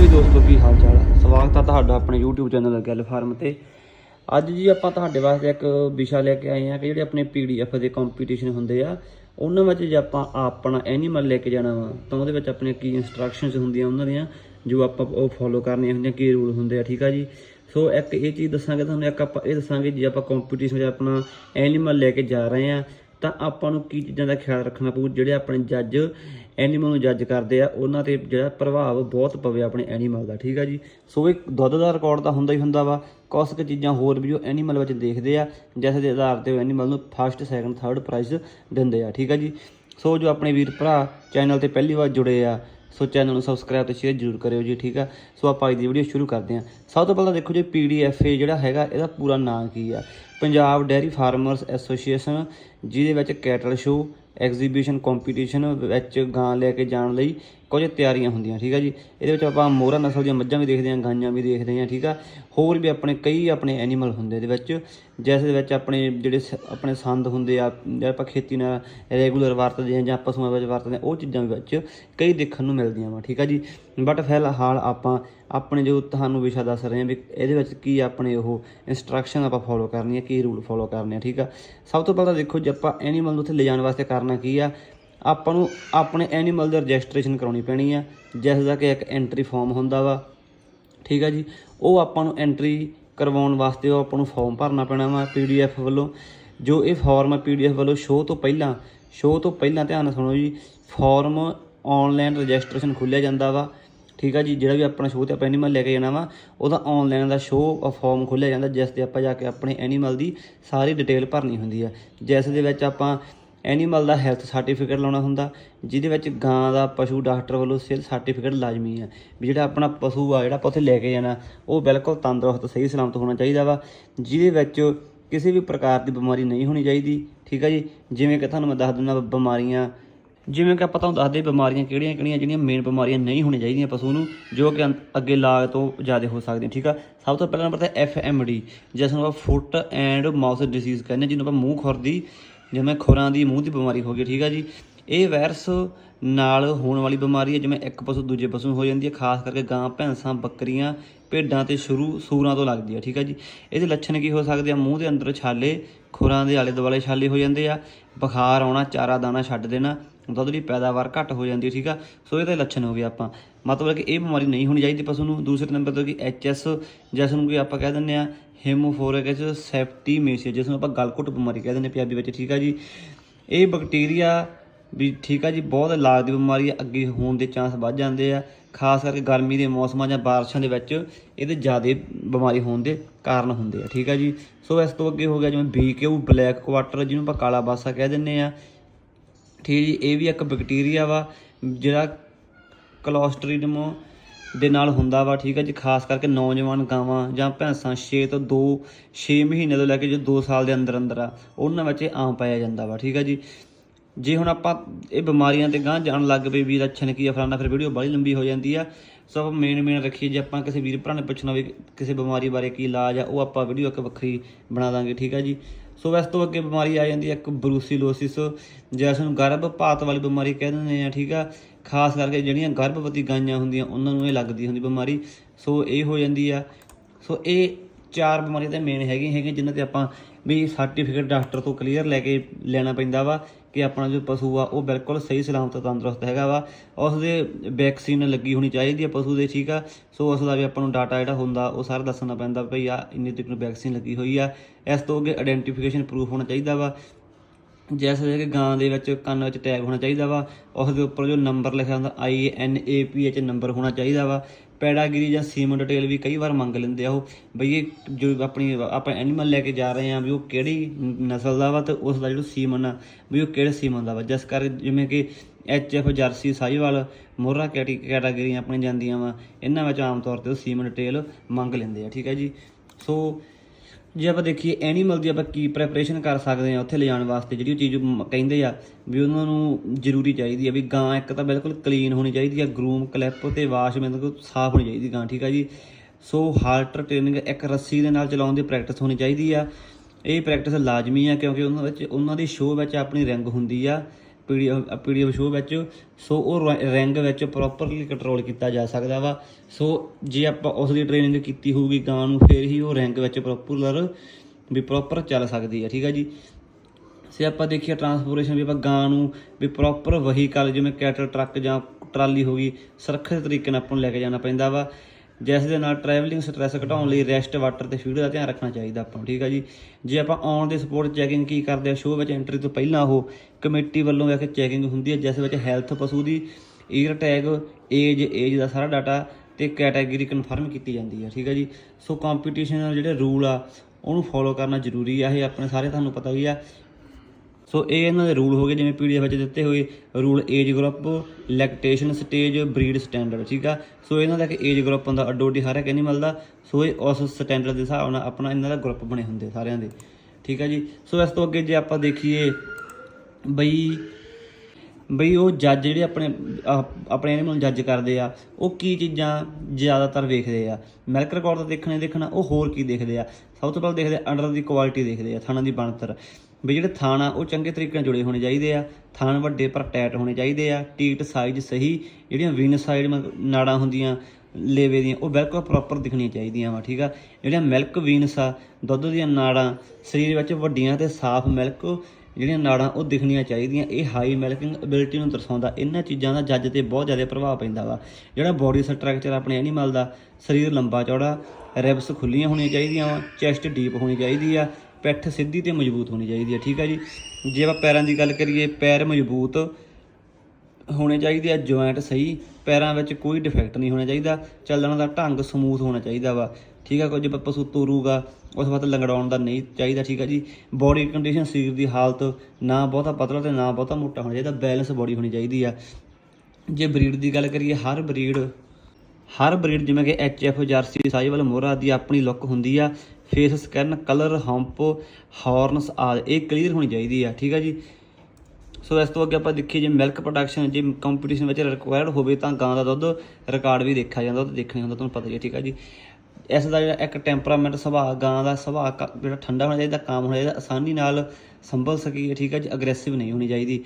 ਵੀ ਦੋਸਤੋ ਕੀ ਹਾਲ ਚਾਲ ਹੈ ਸਵਾਗਤ ਹੈ ਤੁਹਾਡਾ ਆਪਣੇ YouTube ਚੈਨਲ ਗੱਲ ਫਾਰਮ ਤੇ। ਅੱਜ ਜੀ ਆਪਾਂ ਤੁਹਾਡੇ ਵਾਸਤੇ ਇੱਕ ਵਿਸ਼ਾ ਲੈ ਕੇ ਆਏ ਹਾਂ ਕਿ ਜਿਹੜੇ ਆਪਣੇ PDF ਦੇ ਕੰਪੀਟੀਸ਼ਨ ਹੁੰਦੇ ਆ, ਉਹਨਾਂ ਵਿੱਚ ਜੇ ਆਪਾਂ ਆਪਣਾ ਐਨੀਮਲ ਲੈ ਕੇ ਜਾਣਾ ਵਾ, ਤਾਂ ਉਹਦੇ ਵਿੱਚ ਆਪਣੇ ਕੀ ਇਨਸਟਰਕਸ਼ਨਸ ਹੁੰਦੀਆਂ ਉਹਨਾਂ ਦੀਆਂ, ਜੋ ਆਪਾਂ ਉਹ ਫੋਲੋ ਕਰਨੀਆਂ ਹੁੰਦੀਆਂ, ਕੀ ਰੂਲ ਹੁੰਦੇ ਆ, ਠੀਕ ਆ ਜੀ? ਸੋ ਇੱਕ ਇਹ ਚੀਜ਼ ਦੱਸਾਂਗੇ ਤੁਹਾਨੂੰ, ਇੱਕ ਆਪਾਂ ਇਹ ਦੱਸਾਂਗੇ ਜੇ ਆਪਾਂ ਕੰਪੀਟੀਸ਼ਨ ਵਿੱਚ ਆਪਣਾ ਐਨੀਮਲ ਲੈ ਕੇ ਜਾ ਰਹੇ ਆ, ਤਾਂ ਆਪਾਂ ਨੂੰ ਕੀ ਚੀਜ਼ਾਂ ਦਾ ਖਿਆਲ ਰੱਖਣਾ ਪਊ, ਜਿਹੜੇ ਆਪਣੇ ਜੱਜ ਐਨੀਮਲ ਨੂੰ ਜੱਜ ਕਰਦੇ ਆ, ਉਹਨਾਂ ਤੇ ਜਿਹੜਾ ਪ੍ਰਭਾਵ ਬਹੁਤ ਪਵੇ ਆਪਣੇ ਐਨੀਮਲ ਦਾ, ਠੀਕ ਆ ਜੀ? ਸੋ ਇਹ ਦੁੱਧ ਦਾ ਰਿਕਾਰਡ ਤਾਂ ਹੁੰਦਾ ਹੀ ਹੁੰਦਾ ਵਾ, ਕੁਛ ਕੁ ਚੀਜ਼ਾਂ ਹੋਰ ਵੀ ਜੋ ਐਨੀਮਲ ਵਿੱਚ ਦੇਖਦੇ ਆ, ਜਿਸ ਦੇ ਆਧਾਰ ਤੇ ਉਹ ਐਨੀਮਲ ਨੂੰ ਫਸਟ ਸੈਕੰਡ ਥਰਡ ਪ੍ਰਾਈਜ਼ ਦਿੰਦੇ ਆ, ਠੀਕ ਆ ਜੀ? ਸੋ ਜੋ ਆਪਣੇ ਵੀਰ ਭਰਾ ਚੈਨਲ ਤੇ ਪਹਿਲੀ ਵਾਰ ਜੁੜੇ ਆ, ਸੋ ਚੈਨਲ ਨੂੰ ਸਬਸਕ੍ਰਾਈਬ ਤੇ ਸ਼ੇਅਰ ਜ਼ਰੂਰ ਕਰਿਓ ਜੀ, ਠੀਕ ਆ? ਸੋ ਆਪਾਂ ਅੱਜ ਦੀ ਵੀਡੀਓ ਸ਼ੁਰੂ ਕਰਦੇ ਹਾਂ ਸਭ ਤੋਂ ਪਹਿਲਾਂ ਦੇਖੋ ਜੀ ਪੀਡੀਐਫਏ ਜਿਹੜਾ ਹੈਗਾ, ਇਹਦਾ ਪੂਰਾ ਨਾਮ ਕੀ ਆ? ਪੰਜਾਬ ਡੈਰੀ ਫਾਰਮਰਸ ਐਸੋਸੀਏਸ਼ਨ ਜਿਹਦੇ ਵਿੱਚ ਕੈਟਲ ਸ਼ੋ ਐਗਜ਼ੀਬਿਸ਼ਨ ਕੰਪੀਟੀਸ਼ਨ ਵਿੱਚ ਗਾਂ ਲੈ ਕੇ ਜਾਣ ਲਈ ਕੁਝ ਤਿਆਰੀਆਂ ਹੁੰਦੀਆਂ, ਠੀਕ ਆ ਜੀ? ਇਹਦੇ ਵਿੱਚ ਆਪਾਂ ਮੋਹਰਾ ਨਸਲ ਦੀਆਂ ਮੱਝਾਂ ਵੀ ਦੇਖਦੇ ਹਾਂ, ਗਾਈਆਂ ਵੀ ਦੇਖਦੇ ਹਾਂ, ਠੀਕ ਆ? ਹੋਰ ਵੀ ਆਪਣੇ ਕਈ ਆਪਣੇ ਐਨੀਮਲ ਹੁੰਦੇ ਇਹਦੇ ਵਿੱਚ, ਜਿਸ ਦੇ ਵਿੱਚ ਆਪਣੇ ਜਿਹੜੇ ਸ- ਆਪਣੇ ਸੰਦ ਹੁੰਦੇ ਆ ਜਿਹੜੇ ਆਪਾਂ ਖੇਤੀ ਨਾਲ ਰੈਗੂਲਰ ਵਰਤਦੇ ਹਾਂ, ਜਾਂ ਪਸ਼ੂਆਂ ਵਿੱਚ ਵਰਤਦੇ ਹਾਂ, ਉਹ ਚੀਜ਼ਾਂ ਵਿੱਚ ਕਈ ਦੇਖਣ ਨੂੰ ਮਿਲਦੀਆਂ ਵਾ, ਠੀਕ ਆ ਜੀ? ਬਟ ਫਿਲਹਾਲ ਆਪਾਂ ਆਪਣੇ ਜੋ ਤੁਹਾਨੂੰ ਵਿਸ਼ਾ ਦੱਸ ਰਹੇ ਹਾਂ ਵੀ ਇਹਦੇ ਵਿੱਚ ਕੀ ਆਪਣੇ ਉਹ ਇਨਸਟਰਕਸ਼ਨ ਆਪਾਂ ਫੋਲੋ ਕਰਨੀ ਹੈ, ਕੀ ਰੂਲ ਫੋਲੋ ਕਰਨੇ ਆ, ਠੀਕ ਆ? ਸਭ ਤੋਂ ਪਹਿਲਾਂ ਦੇਖੋ, ਜੇ ਆਪਾਂ ਐਨੀਮਲ ਨੂੰ ਉੱਥੇ ਲਿਜਾਣ ਵਾਸਤੇ ਕਰਨਾ ਕੀ ਆ ਆਪਾਂ ਨੂੰ ਆਪਣੇ ਐਨੀਮਲ ਦੀ ਰਜਿਸਟ੍ਰੇਸ਼ਨ ਕਰਾਉਣੀ ਪੈਣੀ ਆ, ਜਿਸ ਦਾ ਕਿ ਇੱਕ ਐਂਟਰੀ ਫਾਰਮ ਹੁੰਦਾ ਵਾ। ਠੀਕ ਆ ਜੀ? ਉਹ ਆਪਾਂ ਨੂੰ ਐਂਟਰੀ ਕਰਵਾਉਣ ਵਾਸਤੇ ਉਹ ਆਪਾਂ ਨੂੰ ਫਾਰਮ ਭਰਨਾ ਪੈਣਾ ਵਾ ਪੀਡੀਐਫ ਵੱਲੋਂ। ਜੋ ਇਹ ਫਾਰਮ ਹੈ ਪੀਡੀਐਫ ਵੱਲੋਂ ਸ਼ੋਅ ਤੋਂ ਪਹਿਲਾਂ ਸ਼ੋਅ ਤੋਂ ਪਹਿਲਾਂ ਧਿਆਨ ਸੁਣੋ ਜੀ ਫਾਰਮ ਆਨਲਾਈਨ ਰਜਿਸਟ੍ਰੇਸ਼ਨ ਖੁੱਲਿਆ ਜਾਂਦਾ ਵਾ। ਠੀਕ ਆ ਜੀ? ਜਿਹੜਾ ਵੀ ਆਪਣਾ ਸ਼ੋਅ ਤੇ ਆਪਾਂ ਐਨੀਮਲ ਲੈ ਕੇ ਜਾਣਾ ਵਾ, ਉਹਦਾ ਆਨਲਾਈਨ ਦਾ ਸ਼ੋਅ ਫਾਰਮ ਖੋਲ੍ਹਿਆ ਜਾਂਦਾ, ਜਿਸ ਤੇ ਆਪਾਂ ਜਾ ਕੇ ਆਪਣੇ ਐਨੀਮਲ ਦੀ ਸਾਰੀ ਡਿਟੇਲ ਭਰਨੀ ਹੁੰਦੀ ਆ। ਜਿਸ ਦੇ ਵਿੱਚ ਆਪਾਂ ਐਨੀਮਲ ਦਾ ਹੈਲਥ ਸਰਟੀਫਿਕੇਟ ਲਾਉਣਾ ਹੁੰਦਾ ਜਿਹਦੇ ਵਿੱਚ ਗਾਂ ਦਾ ਪਸ਼ੂ ਡਾਕਟਰ ਵੱਲੋਂ ਸਿਰ ਸਰਟੀਫਿਕੇਟ ਲਾਜ਼ਮੀ ਆ ਵੀ ਜਿਹੜਾ ਆਪਣਾ ਪਸ਼ੂ ਆ ਜਿਹੜਾ ਆਪਾਂ ਉੱਥੇ ਲੈ ਕੇ ਜਾਣਾ ਉਹ ਬਿਲਕੁਲ ਤੰਦਰੁਸਤ ਸਹੀ ਸਲਾਮਤ ਹੋਣਾ ਚਾਹੀਦਾ ਵਾ ਜਿਹਦੇ ਵਿੱਚ ਕਿਸੇ ਵੀ ਪ੍ਰਕਾਰ ਦੀ ਬਿਮਾਰੀ ਨਹੀਂ ਹੋਣੀ ਚਾਹੀਦੀ ਠੀਕ ਆ ਜੀ? ਜਿਵੇਂ ਕਿ ਤੁਹਾਨੂੰ ਮੈਂ ਦੱਸ ਦਿੰਦਾ ਬਿਮਾਰੀਆਂ ਜਿਵੇਂ ਕਿ ਆਪਾਂ ਤੁਹਾਨੂੰ ਦੱਸਦੇ ਬਿਮਾਰੀਆਂ ਕਿਹੜੀਆਂ ਕਿਹੜੀਆਂ ਜਿਹੜੀਆਂ ਮੇਨ ਬਿਮਾਰੀਆਂ ਨਹੀਂ ਹੋਣੀਆਂ ਚਾਹੀਦੀਆਂ ਪਸ਼ੂ ਨੂੰ ਜੋ ਕਿ ਅੰਤ- ਅੱਗੇ ਲਾਗ ਤੋਂ ਜ਼ਿਆਦਾ ਹੋ ਸਕਦੀਆਂ ਠੀਕ ਆ? ਸਭ ਤੋਂ ਪਹਿਲਾਂ ਨੰਬਰ ਤੇ ਐਫ ਐਮ ਡੀ ਜਿਸ ਨੂੰ ਆਪਾਂ ਫੁੱਟ ਐਂਡ ਮਾਊਥ ਡਿਸੀਜ਼ ਕਹਿੰਦੇ ਹਾਂ, ਜਿਹਨੂੰ ਆਪਾਂ ਮੂੰਹ ਖੁਰ ਦੀ ਜਿਵੇਂ ਖੁਰਾਂ ਦੀ ਮੂੰਹ ਦੀ ਬਿਮਾਰੀ ਹੋ ਗਈ, ਠੀਕ ਆ ਜੀ? ਇਹ ਵਾਇਰਸ ਨਾਲ ਹੋਣ ਵਾਲੀ ਬਿਮਾਰੀ ਹੈ, ਜਿਵੇਂ ਇੱਕ ਪਸ਼ੂ ਦੂਜੇ ਪਸ਼ੂ ਨੂੰ ਹੋ ਜਾਂਦੀ ਹੈ, ਖਾਸ ਕਰਕੇ ਗਾਂ, ਭੈਂਸਾਂ, ਬੱਕਰੀਆਂ, ਭੇਡਾਂ ਤੇ ਸ਼ੁਰੂ ਸੂਰਾਂ ਤੋਂ ਲੱਗਦੀ ਹੈ, ਠੀਕ ਆ ਜੀ? ਇਹਦੇ ਲੱਛਣ ਕੀ ਹੋ ਸਕਦੇ ਆ? ਮੂੰਹ ਦੇ ਅੰਦਰ ਛਾਲੇ, ਖੁਰਾਂ ਦੇ ਆਲੇ ਦੁਆਲੇ ਛਾਲੇ ਹੋ ਜਾਂਦੇ ਆ, ਬੁਖਾਰ ਆਉਣਾ, ਚਾਰਾ ਦਾਣਾ ਛੱਡ ਦੇਣਾ, ਦੁੱਧ ਦੀ ਪੈਦਾਵਾਰ ਘੱਟ ਹੋ ਜਾਂਦੀ ਹੈ, ਠੀਕ ਆ? ਸੋ ਇਹਦੇ ਲੱਛਣ ਹੋ ਗਏ ਆਪਾਂ। ਮਤਲਬ ਕਿ ਇਹ ਬਿਮਾਰੀ ਨਹੀਂ ਹੋਣੀ ਚਾਹੀਦੀ ਪਸ਼ੂ ਨੂੰ। ਦੂਸਰੇ ਨੰਬਰ ਤੇ ਕਿ ਐਚਐਸ ਜਿਸ ਨੂੰ ਕਿ ਆਪਾਂ ਕਹਿ ਦਿੰਦੇ ਆ ਹੈਮੋਫੋਰਿਕ ਸੈਪਟੀਮੇਸੀਆ ਜਿਸ ਨੂੰ ਆਪਾਂ ਗਲਘੁੱਟ ਬਿਮਾਰੀ ਕਹਿ ਦਿੰਦੇ ਪੰਜਾਬੀ ਵਿੱਚ, ਠੀਕ ਆ ਜੀ? ਇਹ ਬੈਕਟੀਰੀਆ ਵੀ, ਠੀਕ ਆ ਜੀ, ਬਹੁਤ ਲਾਗ ਦੀ ਬਿਮਾਰੀ ਆ, ਅੱਗੇ ਹੋਣ ਦੇ ਚਾਂਸ ਵੱਧ ਜਾਂਦੇ ਆ। ਖਾਸ ਕਰਕੇ ਗਰਮੀ ਦੇ ਮੌਸਮਾਂ ਜਾਂ ਬਾਰਿਸ਼ਾਂ ਦੇ ਵਿੱਚ ਇਹਦੇ ਜ਼ਿਆਦਾ ਬਿਮਾਰੀ ਹੋਣ ਦੇ ਕਾਰਨ ਹੁੰਦੇ ਆ, ਠੀਕ ਆ ਜੀ? ਸੋ ਇਸ ਤੋਂ ਅੱਗੇ ਹੋ ਗਿਆ ਜਿਵੇਂ ਬੀਕਿਊ ਬਲੈਕ ਕੁਆਟਰ ਜਿਹਨੂੰ ਆਪਾਂ ਕਾਲਾ ਬਾਸਾ ਕਹਿ ਦਿੰਦੇ ਆ। ਠੀਕ ਜੀ, ਇਹ ਵੀ ਇੱਕ ਬੈਕਟੀਰੀਆ ਵਾ, ਜਿਹੜਾ ਕਲੋਸਟ੍ਰੀਡਮ ਦੇ ਨਾਲ ਹੁੰਦਾ ਵਾ, ਠੀਕ ਹੈ ਜੀ? ਖਾਸ ਕਰਕੇ ਨੌਜਵਾਨ ਗਾਵਾਂ ਜਾਂ ਭੈਂਸਾਂ 6 ਤੋਂ 2 6 ਮਹੀਨੇ ਤੋਂ ਲੈ ਕੇ ਜੋ 2 ਸਾਲ ਦੇ ਅੰਦਰ ਅੰਦਰ ਆ, ਉਹਨਾਂ ਵਿੱਚ ਇਹ ਆਮ ਪਾਇਆ ਜਾਂਦਾ ਵਾ, ਠੀਕ ਹੈ ਜੀ? ਜੇ ਹੁਣ ਆਪਾਂ ਇਹ ਬਿਮਾਰੀਆਂ ਤੇ ਗਾਂ ਜਾਣ ਲੱਗ ਪਏ ਵੀ ਲੱਛਣ ਕੀ ਆ ਫਲਾਣਾ ਫਿਰ ਵੀਡੀਓ ਬੜੀ ਲੰਬੀ ਹੋ ਜਾਂਦੀ ਆ। ਸੋ ਆਪਾਂ ਮੇਨ ਮੇਨ ਰੱਖੀਏ, ਜੇ ਆਪਾਂ ਕਿਸੇ ਵੀਰ ਭਰਾ ਨੇ ਪੁੱਛਣਾ ਵੀ ਕਿਸੇ ਬਿਮਾਰੀ ਬਾਰੇ ਕੀ ਇਲਾਜ ਆ, ਉਹ ਆਪਾਂ ਵੀਡੀਓ ਇੱਕ ਵੱਖਰੀ ਬਣਾ ਦਾਂਗੇ, ਠੀਕ ਆ ਜੀ? ਸੋ ਇਸ ਤੋਂ ਅੱਗੇ ਬਿਮਾਰੀ ਆ ਜਾਂਦੀ ਹੈ, ਇੱਕ ਬਰੂਸੀਲੋਸਿਸ ਜਿਸ ਨੂੰ ਗਰਭਪਾਤ ਵਾਲੀ ਬਿਮਾਰੀ ਕਹਿ ਦਿੰਦੇ ਆ ਠੀਕ ਆ? ਖਾਸ ਕਰਕੇ ਜਿਹੜੀਆਂ ਗਰਭਵਤੀ ਗਾਈਆਂ ਹੁੰਦੀਆਂ, ਉਹਨਾਂ ਨੂੰ ਇਹ ਲੱਗਦੀ ਹੁੰਦੀ ਬਿਮਾਰੀ। ਸੋ ਇਹ ਹੋ ਜਾਂਦੀ ਆ। ਸੋ ਇਹ ਚਾਰ ਬਿਮਾਰੀਆਂ ਤਾਂ ਮੇਨ ਹੈਗੀਆਂ ਹੈਗੀਆਂ ਜਿਨ੍ਹਾਂ ਤੇ ਆਪਾਂ ਵੀ ਸਰਟੀਫਿਕੇਟ ਡਾਕਟਰ ਤੋਂ ਕਲੀਅਰ ਲੈ ਕੇ ਲੈਣਾ ਪੈਂਦਾ ਵਾ। ਕਿ ਆਪਣਾ ਜੋ ਪਸ਼ੂ ਆ, ਉਹ ਬਿਲਕੁਲ ਸਹੀ ਸਲਾਮਤ ਤੰਦਰੁਸਤ ਹੈਗਾ ਵਾ। ਉਸ ਦੇ ਵੈਕਸੀਨ ਲੱਗੀ ਹੋਣੀ ਚਾਹੀਦੀ ਆ ਪਸ਼ੂ ਦੇ, ਠੀਕ ਆ? ਸੋ ਉਸ ਦਾ ਵੀ ਆਪਾਂ ਨੂੰ ਡਾਟਾ ਜਿਹੜਾ ਹੁੰਦਾ, ਉਹ ਸਾਰਾ ਦੱਸਣਾ ਪੈਂਦਾ ਭਈ ਆ, ਇੰਨੀ ਤਰੀਕ ਨੂੰ ਵੈਕਸੀਨ ਲੱਗੀ ਹੋਈ ਆ। ਇਸ ਤੋਂ ਅੱਗੇ ਆਇਡੈਂਟੀਫਿਕੇਸ਼ਨ ਪ੍ਰੂਫ ਹੋਣਾ ਚਾਹੀਦਾ ਵਾ। ਜੈਸੇ ਕਿ ਗਾਂ ਦੇ ਵਿੱਚ ਕੰਨ ਵਿੱਚ ਟੈਗ ਹੋਣਾ ਚਾਹੀਦਾ ਵਾ। ਉਸ ਦੇ ਉੱਪਰ ਜੋ ਨੰਬਰ ਲਿਖਿਆ ਹੁੰਦਾ ਆਈ ਐਨ ਏ ਪੀ ਐਚ ਨੰਬਰ ਹੋਣਾ ਚਾਹੀਦਾ ਵਾ। ਪੈਡਾਗਰੀ ਜਾਂ ਸੀਮਨ ਡਿਟੇਲ ਵੀ ਕਈ ਵਾਰ ਮੰਗ ਲੈਂਦੇ ਆ ਉਹ। ਬਈ ਇਹ ਜੋ ਆਪਣੀ, ਆਪਾਂ ਐਨੀਮਲ ਲੈ ਕੇ ਜਾ ਰਹੇ ਆ ਵੀ ਉਹ ਕਿਹੜੀ ਨਸਲ ਦਾ ਵਾ ਤੇ ਉਸ ਦਾ ਜਿਹੜਾ ਸੀਮਨ ਆ, ਵੀ ਉਹ ਕਿਹੜੇ ਸੀਮਨ ਦਾ ਵਾ। ਜਿਸ ਕਰਕੇ ਜਿਵੇਂ ਕਿ H F jersey, Sahiwal, Murrah Katy, ਕੈਟਾਗਰੀਆਂ ਆਪਣੀ ਜਾਂਦੀਆਂ ਵਾ, ਇਹਨਾਂ ਵਿੱਚ ਆਮ ਤੌਰ ਤੇ ਉਹ ਸੀਮਨ ਡਿਟੇਲ ਮੰਗ ਲੈਂਦੇ ਆ, ਠੀਕ ਹੈ ਜੀ? ਸੋ ਜੇ ਆਪਾਂ ਦੇਖੀਏ ਐਨੀਮਲ ਦੀ ਆਪਾਂ ਕੀ ਪ੍ਰੈਪਰੇਸ਼ਨ ਕਰ ਸਕਦੇ ਆ ਉੱਥੇ ਲਿਜਾਣ ਵਾਸਤੇ, ਜਿਹੜੀ ਉਹ ਚੀਜ਼ ਮ- ਕਹਿੰਦੇ ਆ ਵੀ ਉਹਨਾਂ ਨੂੰ ਜ਼ਰੂਰੀ ਚਾਹੀਦੀ ਆ ਵੀ ਗਾਂ ਇੱਕ ਤਾਂ ਬਿਲਕੁਲ ਕਲੀਨ ਹੋਣੀ ਚਾਹੀਦੀ ਆ ਗਰੂਮ ਕਲਿੱਪ ਤੇ ਵਾਸ਼ ਬਿਲਕੁਲ ਸਾਫ਼ ਹੋਣੀ ਚਾਹੀਦੀ ਗਾਂ, ਠੀਕ ਆ ਜੀ? ਸੋ ਹਾਰਟਰ ਟ੍ਰੇਨਿੰਗ ਇੱਕ ਰੱਸੀ ਦੇ ਨਾਲ ਚਲਾਉਣ ਦੀ ਪ੍ਰੈਕਟਿਸ ਹੋਣੀ ਚਾਹੀਦੀ ਆ। ਇਹ ਪ੍ਰੈਕਟਿਸ ਲਾਜ਼ਮੀ ਆ ਕਿਉਂਕਿ ਉਹਨਾਂ ਵਿੱਚ, ਉਹਨਾਂ ਦੀ ਸ਼ੋਅ ਵਿੱਚ ਆਪਣੀ ਰੰਗ ਹੁੰਦੀ ਆ। ਪੀਡੀਐਫ ਪੀਡੀਐਫ ਸ਼ੋਅ ਵਿੱਚ, ਸੋ ਉਹ ਰੈਂਗ ਵਿੱਚ ਪ੍ਰੋਪਰਲੀ ਕੰਟਰੋਲ ਕੀਤਾ ਜਾ ਸਕਦਾ ਵਾ। ਸੋ ਜੇ ਆਪਾਂ ਉਸ ਦੀ ਟ੍ਰੇਨਿੰਗ ਕੀਤੀ ਹੋਊਗੀ ਗਾਂ ਨੂੰ, ਫਿਰ ਹੀ ਉਹ ਰੈਂਗ ਵਿੱਚ ਪ੍ਰੋਪਰਲਰ ਵੀ ਪ੍ਰੋਪਰ ਚੱਲ ਸਕਦੀ ਹੈ ਠੀਕ ਹੈ ਜੀ? ਸੇ ਆਪਾਂ ਦੇਖੀਏ ਟਰਾਂਸਪੋਰਟੇਸ਼ਨ ਵੀ ਆਪਾਂ ਗਾਂ ਨੂੰ ਵੀ ਪ੍ਰੋਪਰ ਵਹੀਕਲ ਜਿਵੇਂ ਕੈਟਲ ਟਰੱਕ ਜਾਂ ਟਰਾਲੀ ਹੋ ਗਈ, ਸੁਰੱਖਿਅਤ ਤਰੀਕੇ ਨਾਲ ਆਪਾਂ ਨੂੰ ਲੈ ਕੇ ਜਾਣਾ ਪੈਂਦਾ ਵਾ। ਜਿਸ ਦੇ ਨਾਲ ਟਰੈਵਲਿੰਗ ਸਟ੍ਰੈਸ ਘਟਾਉਣ ਲਈ ਰੈਸਟ ਵਾਟਰ ਤੇ ਫੀਡ ਦਾ ਧਿਆਨ ਰੱਖਣਾ ਚਾਹੀਦਾ ਆਪਾਂ ਨੂੰ, ਠੀਕ ਆ ਜੀ? ਜੇ ਆਪਾਂ ਔਨ ਦੇ ਸਪੋਰਟ ਚੈਕਿੰਗ ਕੀ ਕਰਦੇ ਆ ਸ਼ੋਅ ਵਿੱਚ ਐਂਟਰੀ ਤੋਂ ਪਹਿਲਾਂ ਉਹ ਕਮੇਟੀ ਵੱਲੋਂ ਇੱਕ ਚੈਕਿੰਗ ਹੁੰਦੀ ਹੈ ਜਿਸ ਵਿੱਚ ਹੈਲਥ ਪਸ਼ੂ ਦੀ ਈਅਰ ਟੈਗ ਏਜ ਏਜ ਦਾ ਸਾਰਾ ਡਾਟਾ ਤੇ ਕੈਟਾਗਰੀ ਕਨਫਰਮ ਕੀਤੀ ਜਾਂਦੀ ਹੈ ਠੀਕ ਹੈ ਜੀ? ਸੋ ਕੰਪੀਟੀਸ਼ਨ ਜਿਹੜੇ ਰੂਲ ਆ, ਉਹਨੂੰ ਫੋਲੋ ਕਰਨਾ ਜ਼ਰੂਰੀ ਆ, ਇਹ ਆਪਣੇ ਸਾਰੇ ਤੁਹਾਨੂੰ ਪਤਾ ਹੀ ਆ। ਸੋ ਇਹ ਇਹਨਾਂ ਦੇ ਰੂਲ ਹੋ ਗਏ, ਜਿਵੇਂ ਪੀਡੀਐਫ ਵਿੱਚ ਦਿੱਤੇ ਹੋਏ rule age group lactation stage breed standard ਠੀਕ ਆ? ਸੋ ਇਹਨਾਂ ਦਾ ਇੱਕ ਏਜ ਗਰੁੱਪ ਹੁੰਦਾ ਅੱਡੋ ਅੱਡੀ ਹਰ ਇੱਕ ਐਨੀਮਲ ਦਾ। ਸੋ ਇਹ ਉਸ ਸਟੈਂਡਰਡ ਦੇ ਹਿਸਾਬ ਨਾਲ ਆਪਣਾ ਇਹਨਾਂ ਦਾ ਗਰੁੱਪ ਬਣੇ ਹੁੰਦੇ ਸਾਰਿਆਂ ਦੇ। ਠੀਕ ਆ ਜੀ? ਸੋ ਇਸ ਤੋਂ ਅੱਗੇ ਜੇ ਆਪਾਂ ਦੇਖੀਏ, ਬਈ ਬਈ ਉਹ ਜੱਜ ਜਿਹੜੇ ਆਪਣੇ ਆਪਣੇ ਐਨੀਮਲ ਜੱਜ ਕਰਦੇ ਆ, ਉਹ ਕੀ ਚੀਜ਼ਾਂ ਜ਼ਿਆਦਾਤਰ ਵੇਖਦੇ ਆ? ਮਿਲਕ ਰਿਕਾਰਡ ਤਾਂ ਦੇਖਣੇ ਦੇਖਣਾ, ਉਹ ਹੋਰ ਕੀ ਦੇਖਦੇ ਆ? ਸਭ ਤੋਂ ਪਹਿਲਾਂ ਦੇਖਦੇ ਆ ਅੰਡਰ ਦੀ ਕੁਆਲਿਟੀ ਦੇਖਦੇ ਆ, ਥਾਣਾ ਦੀ ਬਣਤਰ। ਵੀ ਜਿਹੜੇ ਥਾਣ ਆ, ਉਹ ਚੰਗੇ ਤਰੀਕੇ ਨਾਲ ਜੁੜੇ ਹੋਣੇ ਚਾਹੀਦੇ ਆ। ਥਾਣ ਵੱਡੇ ਪਰ ਟੈਟ ਹੋਣੇ ਚਾਹੀਦੇ ਆ। ਟੀਟ ਸਾਈਜ਼ ਸਹੀ, ਜਿਹੜੀਆਂ ਵਿਨ ਸਾਈਡ ਨਾੜਾਂ ਹੁੰਦੀਆਂ, ਲੇਵੇ ਦੀਆਂ, ਉਹ ਬਿਲਕੁਲ ਪ੍ਰੋਪਰ ਦਿਖਣੀਆਂ ਚਾਹੀਦੀਆਂ ਵਾ, ਠੀਕ ਆ? ਜਿਹੜੀਆਂ ਮਿਲਕ ਵੀਨਸ ਆ, ਦੁੱਧ ਦੀਆਂ ਨਾੜਾਂ, ਸਰੀਰ ਵਿੱਚ ਵੱਡੀਆਂ ਤੇ ਸਾਫ਼ ਮਿਲਕ ਜਿਹੜੀਆਂ ਨਾੜਾਂ, ਉਹ ਦਿਖਣੀਆਂ ਚਾਹੀਦੀਆਂ। ਇਹ ਹਾਈ ਮਿਲਕਿੰਗ ਐਬਿਲਿਟੀ ਨੂੰ ਦਰਸਾਉਂਦਾ। ਇਹਨਾਂ ਚੀਜ਼ਾਂ ਦਾ ਜੱਜ ਤੇ ਬਹੁਤ ਜ਼ਿਆਦਾ ਪ੍ਰਭਾਵ ਪੈਂਦਾ ਵਾ। ਜਿਹੜਾ ਬੋਡੀ ਸਟਰਕਚਰ ਆਪਣੇ ਐਨੀਮਲ ਦਾ, ਸਰੀਰ ਲੰਬਾ ਚੌੜਾ ਰਿਬਸ ਖੁੱਲੀਆਂ ਹੋਣੀਆਂ ਚਾਹੀਦੀਆਂ ਵਾ ਚੈਸਟ ਡੀਪ ਹੋਣੀ ਚਾਹੀਦੀ ਆ ਪਿੱਠ ਸਿੱਧੀ ਤੇ ਮਜ਼ਬੂਤ ਹੋਣੀ ਚਾਹੀਦੀ ਹੈ, ਠੀਕ ਆ ਜੀ? ਜੇ ਆਪਾਂ ਪੈਰਾਂ ਦੀ ਗੱਲ ਕਰੀਏ, ਪੈਰ ਮਜ਼ਬੂਤ ਹੋਣੇ ਚਾਹੀਦੇ ਆ ਜੁਆਇੰਟ ਸਹੀ, ਪੈਰਾਂ ਵਿੱਚ ਕੋਈ ਡਿਫੈਕਟ ਨਹੀਂ ਹੋਣਾ ਚਾਹੀਦਾ, ਚੱਲਣ ਦਾ ਢੰਗ ਸਮੂਥ ਹੋਣਾ ਚਾਹੀਦਾ ਵਾ, ਠੀਕ ਆ ਕੋਈ ਜੇ ਪਸ਼ੂ ਤੁਰੂਗਾ, ਉਸ ਵਕਤ ਲੰਗੜਾਉਣ ਦਾ ਨਹੀਂ ਚਾਹੀਦਾ, ਠੀਕ ਆ ਜੀ? ਬੋਡੀ ਕੰਡੀਸ਼ਨ ਸਰੀਰ ਦੀ ਹਾਲਤ ਨਾ ਬਹੁਤਾ ਪਤਲਾ ਤੇ ਨਾ ਬਹੁਤਾ ਮੋਟਾ ਹੋਣਾ ਚਾਹੀਦਾ ਬੈਲੈਂਸ ਬੋਡੀ ਹੋਣੀ ਚਾਹੀਦੀ ਆ। ਜੇ ਬਰੀਡ ਦੀ ਗੱਲ ਕਰੀਏ, ਹਰ ਬਰੀਡ ਹਰ ਬਰੀਡ ਜਿਵੇਂ ਕਿ ਐਫ ਜਰਸੀ ਸਾਈਵਲ ਮੋਰਾ ਦੀ ਆਪਣੀ ਲੁੱਕ ਹੁੰਦੀ ਆ face scan colour hump horns ਆਦਿ ਇਹ ਕਲੀਅਰ ਹੋਣੀ ਚਾਹੀਦੀ ਆ, ਠੀਕ ਆ ਜੀ? ਸੋ ਇਸ ਤੋਂ ਅੱਗੇ ਆਪਾਂ ਦੇਖੀਏ ਜੇ ਮਿਲਕ ਪ੍ਰੋਡਕਸ਼ਨ ਜੇ ਕੰਪੀਟੀਸ਼ਨ ਵਿੱਚ ਰਿਕੁਆਇਰਡ ਹੋਵੇ ਤਾਂ ਗਾਂ ਦਾ ਦੁੱਧ ਰਿਕਾਰਡ ਵੀ ਦੇਖਿਆ ਜਾਂਦਾ ਉਹ ਤਾਂ ਦੇਖਣਾ ਹੁੰਦਾ ਤੁਹਾਨੂੰ ਪਤਾ ਹੀ ਹੈ ਠੀਕ ਆ ਜੀ? ਇਸ ਦਾ ਜਿਹੜਾ ਇੱਕ ਟੈਂਪਰਾਮੈਂਟ ਸੁਭਾਅ, ਗਾਂ ਦਾ ਸੁਭਾਅ ਕ- ਜਿਹੜਾ ਠੰਡਾ ਹੋਣਾ ਚਾਹੀਦਾ, ਕਾਮ ਹੋਣਾ ਚਾਹੀਦਾ, ਆਸਾਨੀ ਨਾਲ ਸੰਭਲ ਸਕੀਏ, ਠੀਕ ਆ ਜੀ? ਅਗਰੈਸਿਵ ਨਹੀਂ ਹੋਣੀ ਚਾਹੀਦੀ।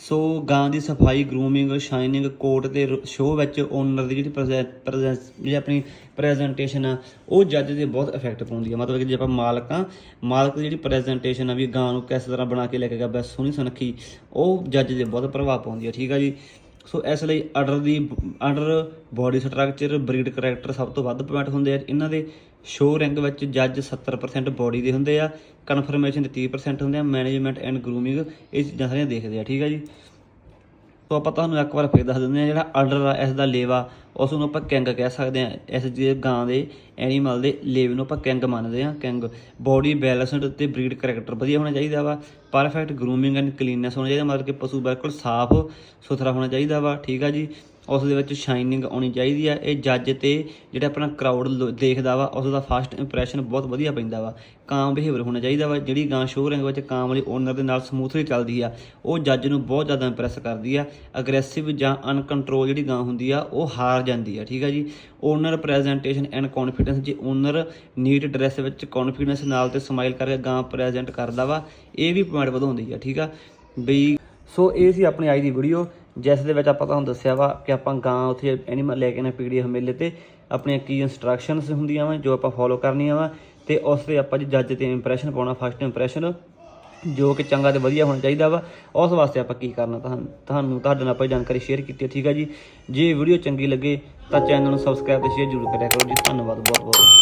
ਸੋ ਗਾਂ ਦੀ ਸਫ਼ਾਈ ਗਰੂਮਿੰਗ ਸ਼ਾਈਨਿੰਗ ਕੋਟ ਤੇ ਸ਼ੋਅ ਵਿੱਚ ਓਨਰ ਦੀ ਜਿਹੜੀ ਪ੍ਰੈਜ਼ੈਂਸ ਜਿਹੜੀ ਆਪਣੀ ਪ੍ਰੈਜੈਂਟੇਸ਼ਨ ਆ, ਉਹ ਜੱਜ ਦੇ ਬਹੁਤ ਇਫੈਕਟ ਪਾਉਂਦੀ ਆ। ਮਤਲਬ ਕਿ ਜੇ ਆਪਾਂ ਮਾਲਕ ਆ ਮਾਲਕ ਦੀ ਜਿਹੜੀ ਪ੍ਰੈਜੈਂਟੇਸ਼ਨ ਆ, ਵੀ ਗਾਂ ਨੂੰ ਕਿਸ ਤਰ੍ਹਾਂ ਬਣਾ ਕੇ ਲੈ ਕੇ ਗਿਆ, ਬਸ ਸੋਹਣੀ ਸੁਨੱਖੀ, ਉਹ ਜੱਜ ਦੇ ਬਹੁਤ ਪ੍ਰਭਾਵ ਪਾਉਂਦੀ ਆ। ਠੀਕ ਆ ਜੀ? ਸੋ ਇਸ ਲਈ ਅਡਰ ਦੀ udder body structure breed character ਸਭ ਤੋਂ ਵੱਧ ਪੁਆਇੰਟ ਹੁੰਦੇ ਆ। ਇਹਨਾਂ ਦੇ ਸ਼ੋ ਰੈਂਕ ਵਿੱਚ ਜੱਜ 70% ਬਾਡੀ ਦੇ ਹੁੰਦੇ ਆ ਕਨਫਰਮੇਸ਼ਨ ਦੇ 30% ਹੁੰਦੇ ਆ ਮੈਨੇਜਮੈਂਟ ਐਂਡ ਗਰੂਮਿੰਗ ਇਹ ਚੀਜ਼ਾਂ ਸਾਰੀਆਂ ਦੇਖਦੇ ਆ, ਠੀਕ ਆ ਜੀ? ਸੋ ਆਪਾਂ ਤੁਹਾਨੂੰ ਇੱਕ ਵਾਰ ਫੇਰ ਦੱਸ ਦਿੰਦੇ ਆ ਜਿਹੜਾ ਆਰਡਰ ਆ, ਇਸ ਦਾ ਲੇਵਾ ਉਸ ਨੂੰ ਆਪਾਂ ਕਿੰਗ ਕਹਿ ਸਕਦੇ ਆ ਇਸ ਦੀ ਗਾਂ ਦੇ ਐਨੀਮਲ ਦੇ ਲੇਵੇ ਨੂੰ ਆਪਾਂ ਕਿੰਗ ਮੰਨਦੇ ਆ ਕਿੰਗ। ਬੋਡੀ ਬੈਲੈਂਸਡ ਤੇ ਬਰੀਡ ਕਰੈਕਟਰ ਵਧੀਆ ਹੋਣਾ ਚਾਹੀਦਾ ਵਾ। ਪਰਫੈਕਟ ਗਰੂਮਿੰਗ ਐਂਡ ਕਲੀਨਨੈਸ ਹੋਣਾ ਚਾਹੀਦਾ, ਮਤਲਬ ਕਿ ਪਸ਼ੂ ਬਿਲਕੁਲ ਸਾਫ਼, ਸੁਥਰਾ ਹੋਣਾ ਚਾਹੀਦਾ ਵਾ, ਠੀਕ ਆ ਜੀ? ਉਸ ਦੇ ਵਿੱਚ ਸ਼ਾਈਨਿੰਗ ਆਉਣੀ ਚਾਹੀਦੀ ਆ। ਇਹ ਜੱਜ ਤੇ ਜਿਹੜਾ ਆਪਣਾ ਕਰਾਊਡ ਦੇਖਦਾ ਵਾ, ਉਸ ਦਾ ਫਸਟ ਇੰਪ੍ਰੈਸ਼ਨ ਬਹੁਤ ਵਧੀਆ ਪੈਂਦਾ ਵਾ। ਕਾਮ ਬਿਹੇਵਰ ਹੋਣਾ ਚਾਹੀਦਾ ਵਾ। ਜਿਹੜੀ ਗਾਂ ਸ਼ੋਅ ਰਿੰਗ ਵਿੱਚ ਕਾਮ ਵਾਲੀ ਓਨਰ ਦੇ ਨਾਲ ਸਮੂਥਲੀ ਚੱਲਦੀ ਆ, ਉਹ ਜੱਜ ਨੂੰ ਬਹੁਤ ਜ਼ਿਆਦਾ ਇੰਪ੍ਰੈਸ ਕਰਦੀ ਆ। ਅਗਰੈਸਿਵ ਜਾਂ ਅਨਕੰਟਰੋਲ ਜਿਹੜੀ ਗਾਂ ਹੁੰਦੀ ਆ, ਉਹ ਹਾਰ ਜਾਂਦੀ ਆ ਠੀਕ ਆ ਜੀ? ਓਨਰ ਪ੍ਰੈਜੈਂਟੇਸ਼ਨ ਐਂਡ ਕੌਨਫੀਡੈਂਸ ਜੇ ਓਨਰ ਨੀਟ ਡਰੈਸ ਵਿੱਚ ਕੌਨਫੀਡੈਂਸ ਨਾਲ ਤੇ ਸਮਾਈਲ ਕਰਕੇ ਗਾਂ ਪ੍ਰੈਜ਼ੈਂਟ ਕਰਦਾ ਵਾ, ਇਹ ਵੀ ਪੁਆਇੰਟ ਵਧਾਉਂਦੀ ਆ ਠੀਕ ਆ? ਬਈ, ਸੋ ਇਹ ਸੀ ਆਪਣੀ ਅੱਜ ਦੀ ਵੀਡੀਓ ਜਿਸ ਦੇ ਵਿੱਚ ਆਪਾਂ ਤੁਹਾਨੂੰ ਦੱਸਿਆ ਵਾ ਕਿ ਆਪਾਂ ਗਾਂ ਉੱਥੇ ਐਨੀਮਲ ਲੈ ਕੇ ਨਾ ਪੀੜੀ ਮੇਲੇ ਤੇ ਆਪਣੀਆਂ ਕੀ ਇਨਸਟਰਕਸ਼ਨਸ ਹੁੰਦੀਆਂ ਵਾ ਜੋ ਆਪਾਂ ਫੋਲੋ ਕਰਨੀਆਂ ਵਾ ਤੇ ਉਸ ਤੇ ਆਪਾਂ ਜੀ ਜੱਜ ਤੇ ਇੰਪ੍ਰੈਸ਼ਨ ਪਾਉਣਾ ਫਸਟ ਇੰਪ੍ਰੈਸ਼ਨ ਜੋ ਕਿ ਚੰਗਾ ਤੇ ਵਧੀਆ ਹੋਣਾ ਚਾਹੀਦਾ ਵਾ। ਉਸ ਵਾਸਤੇ ਆਪਾਂ ਕੀ ਕਰਨਾ? ਤੁਹਾਨੂੰ ਤੁਹਾਨੂੰ ਤੁਹਾਡੇ ਨਾਲ ਆਪਾਂ ਜਾਣਕਾਰੀ ਸ਼ੇਅਰ ਕੀਤੀ ਹੈ ਠੀਕ ਆ ਜੀ? ਜੇ ਵੀਡੀਓ ਚੰਗੀ ਲੱਗੇ ਤਾਂ ਚੈਨਲ ਨੂੰ ਸਬਸਕ੍ਰਾਈਬ ਤੇ ਸ਼ੇਅਰ ਜ਼ਰੂਰ ਕਰਿਆ ਕਰੋ ਜੀ। ਧੰਨਵਾਦ ਬਹੁਤ ਬਹੁਤ